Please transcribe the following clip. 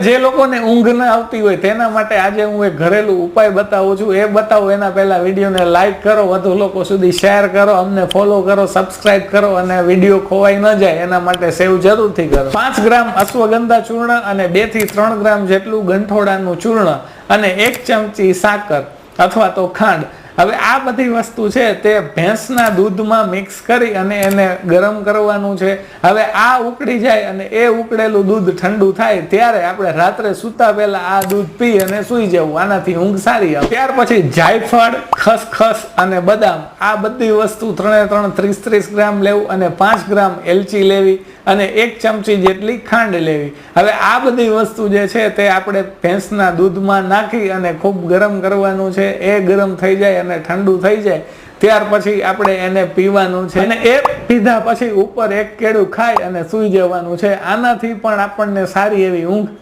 જે લોકોને ઊંઘ ન આવતી હોય તેના માટે આજે હું એક ઘરેલું ઉપાય બતાવું છું. એ બતાવું, એના પહેલા વિડીયોને લાઈક કરો, વધુ લોકો સુધી શેર કરો, અમને ફોલો કરો સબસ્ક્રાઇબ કરો અને વીડિયો ખોવાઈ ન જાય, એના માટે સેવ જરૂરથી કરો. પાંચ ગ્રામ અશ્વગંધા ચૂર્ણ અને બેથી ત્રણ ગ્રામ જેટલું ગંઠોડાનું ચૂર્ણ અને એક ચમચી સાકર અથવા તો ખાંડ હવે આ બધી વસ્તુ છે તે ભેંસના દૂધમાં મિક્સ કરી અને એને ગરમ કરવાનું છે. હવે આ ઉકળી જાય અને એ ઉકળેલું દૂધ ઠંડુ થાય ત્યારે આપણે રાત્રે સૂતા પહેલા આ દૂધ પી અને સૂઈ જવું. આનાથી ઊંઘ સારી આવે. ત્યાર પછી જાયફળ, ખસખસ અને બદામ આ બધી વસ્તુ ત્રણે ત્રણ ત્રીસ ત્રીસ ગ્રામ લેવું અને પાંચ ગ્રામ એલચી લેવી અને એક ચમચી જેટલી ખાંડ લેવી. હવે આ બધી વસ્તુ જે છે તે આપણે ભેંસના દૂધમાં નાખી અને ખૂબ ગરમ કરવાનું છે. એ ગરમ થઈ જાય અને ઠંડુ થઈ જાય, ત્યાર પછી આપણે એને પીવાનું છે. અને એ પીધા પછી ઉપર એક કેળું ખાઈ અને સૂઈ જવાનું છે. આનાથી પણ આપણને સારી એવી ઊંઘ